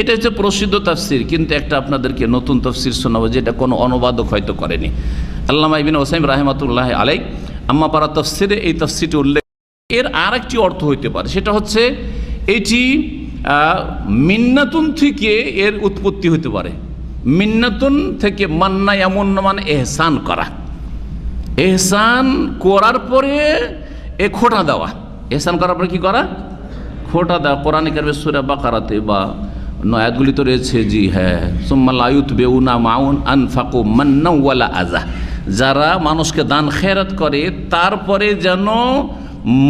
এটা হচ্ছে প্রসিদ্ধ তাফসির, কিন্তু একটা আপনাদেরকে নতুন তফসির শোনাবো যেটা কোনো অনুবাদক হয়তো করেনি। আল্লামা ইবিন ওসাইম রাহমাতুল্লাহ আলাই আম্মা পারা তফসিরে এই তফসিরটি উল্লেখ, এর আর একটি অর্থ হইতে পারে, সেটা হচ্ছে এটি মিন্নাতুন থেকে এর উৎপত্তি হতে পারে। মিন্নাতুন থেকে মান্না এমন মানে এহসান করা। এহসান করার পরে এ খোটা দেওয়া। এহসান করার পরে কি করা? খোটা দেওয়া। কোরআনে কারবে সুরা বাকারাতে বা নয়াতগুলি তো রয়েছে, জি হ্যাঁ সোম্মাল আয়ুত বেউনা মাউন আনফাকু মান্না ওয়ালা আজা যারা মানুষকে দান খেরাত করে, তারপরে যেন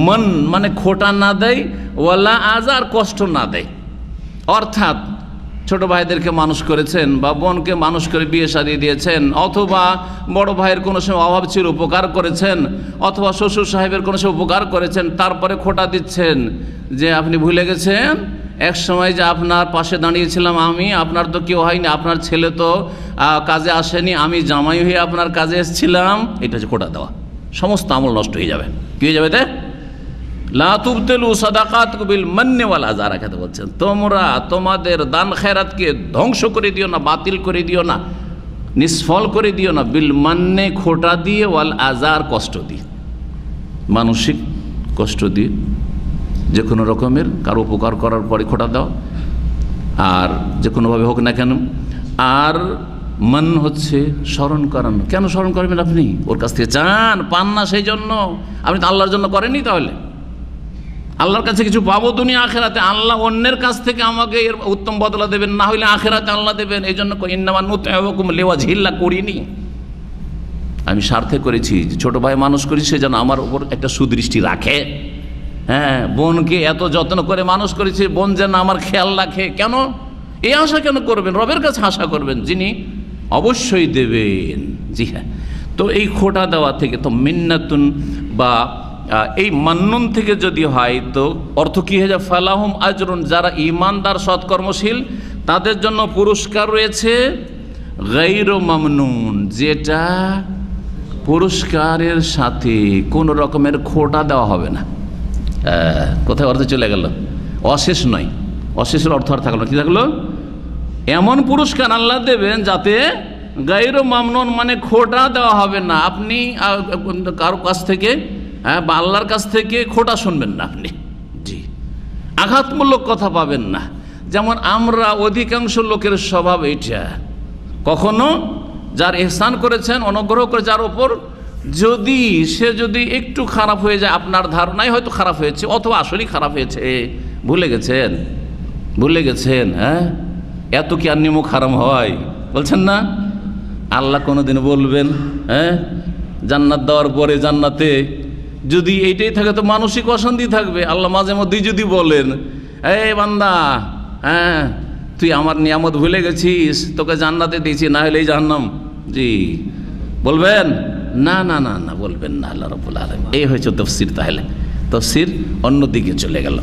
মন মানে খোটা না দেয়, ওয়ালা আজা আর কষ্ট না দেয়। অর্থাৎ ছোট ভাইদেরকে মানুষ করেছেন বা বোনকে মানুষ করে বিয়ে সারিয়ে দিয়েছেন, অথবা বড় ভাইয়ের কোনো সময় অভাব ছিল, উপকার করেছেন, অথবা শ্বশুর সাহেবের কোনো সময় উপকার করেছেন, তারপরে খোটা দিচ্ছেন যে আপনি ভুলে গেছেন এক সময় যে আপনার পাশে দাঁড়িয়েছিলাম আমি, আপনার তো কেউ হয়নি, আপনার ছেলে তো কাজে আসেনি, আমি জামাই হয়ে আপনার কাজে এসেছিলাম। এটা হচ্ছে খোটা দেওয়া। সমস্ত আমল নষ্ট হয়ে যাবে। কী হয়ে যাবে তাই লাতুবতেলু সাদাকাত বিল মান্যওয়াল আজারা খেতে বলছেন। তোমরা তোমাদের দান খেরাতকে ধ্বংস করে দিও না, বাতিল করে দিও না, নিষ্ফল করে দিও না, বিল মান্যে খোটা দিয়ে ওয়াল আজার কষ্ট দিয়ে। মানসিক কষ্ট দিয়ে। যে কোনো রকমের কারও উপকার করার পরে খোটা দাও। আর যে কোনোভাবে হোক না কেন। আর মন হচ্ছে স্মরণ করানো। কেন স্মরণ করবেন আপনি? ওর কাছ থেকে চান, পান না সেই জন্য। আপনি তো আল্লাহর জন্য করেননি তাহলে। আল্লাহর কাছে কিছু পাবো দুনিয়া আখেরাতে, আল্লাহ অন্যের কাছ থেকে আমাকে এর উত্তম বদলা দেবেন। না হইলে আখেরাতে আল্লাহ দেবেন। এই জন্য ইন্নামান নুতম লেওয়া ঝিল্লা করিনি। আমি স্বার্থে করেছি। যে ছোট ভাই মানুষ করি সে যেন আমার উপর একটা সুদৃষ্টি রাখে। হ্যাঁ বোনকে এত যত্ন করে মানুষ করেছি, বোন যেন আমার খেয়াল রাখে। কেন? এই আশা কেন করবেন? রবের কাছে আশা করবেন যিনি অবশ্যই দেবেন। জি হ্যাঁ। তো এই খোটা দেওয়া থেকে তো মিন্নাতুন বা এই মান্নুন থেকে যদি হয়, তো অর্থ কী হয়ে যায়? ফালাহুম আজরুন, যারা ইমানদার, সৎকর্মশীল, তাদের জন্য পুরস্কার রয়েছে গৈর মামনুন, যেটা পুরস্কারের সাথে কোনো রকমের খোটা দেওয়া হবে না। কোথায় অর্থ চলে গেল? অশেষ নয়। অশেষের অর্থ আর থাকল কি থাকল? এমন পুরস্কার আল্লাহ দেবেন যাতে গাইর মামনুন মানে খোটা দেওয়া হবে না। আপনি কারও কাছ থেকে হ্যাঁ বা আল্লাহর কাছ থেকে খোটা শুনবেন না আপনি। জি। আঘাতমূলক কথা পাবেন না। যেমন আমরা অধিকাংশ লোকের স্বভাব এইটা। কখনো যার এহসান করেছেন, অনুগ্রহ করে যার ওপর যদি সে যদি একটু খারাপ হয়ে যায়, আপনার ধারণাই হয়তো খারাপ হয়েছে, অথবা আসলেই খারাপ হয়েছে। ভুলে গেছেন? ভুলে গেছেন হ্যাঁ? এত কি আর নিমক হারাম হয়? বলছেন না? আল্লাহ কোনোদিন বলবেন হ্যাঁ? জান্নাত দেওয়ার পরে জান্নাতে যদি এইটাই থাকে তো মানসিক অশান্তি থাকবে। আল্লাহ মাঝে মধ্যেই যদি বলেন এই বান্দা হ্যাঁ তুই আমার নিয়ামত ভুলে গেছিস, তোকে জান্নাতে দিয়েছি, না হলেই জাহান্নাম। জি। বলবেন? না না না না, বলবেন না, আল্লাহ রবুল আলম এই হয়েছে তফসির তাহলে। তফসির অন্যদিকে চলে গেল।